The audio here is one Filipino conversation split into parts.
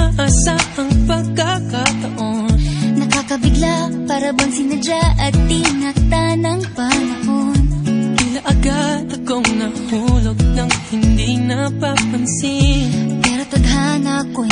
inaasahang pagkakataon. Nakakabigla para bang sinadya at tinakta ng panahon. Tila agad akong nahulog ng hindi napapansin. Pero tadhana ko'y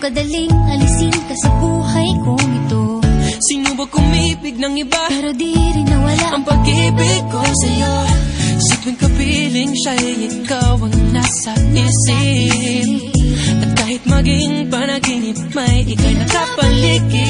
kadaling alisin ka sa buhay kong ito. Sinubok umibig ng iba? Pero di rin nawala Ang pag-ibig ko sa'yo. Sa tuwing kapiling siya'y ikaw ang nasa isip. At kahit maging panaginip May ika'y nakapaligid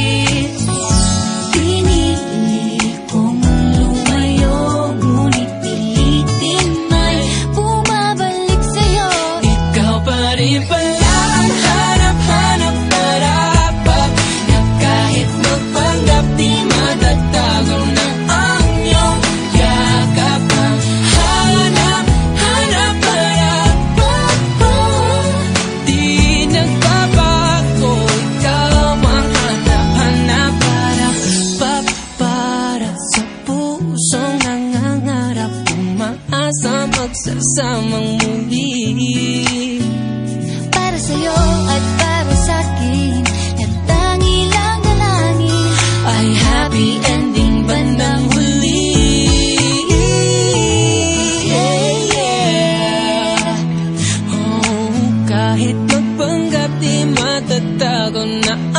Sarsamang muli Para sa'yo at para sa'kin Nagtangi lang dalangin Ay happy ending ba ng huli? Yeah, yeah Oh, kahit magpanggap di matatago na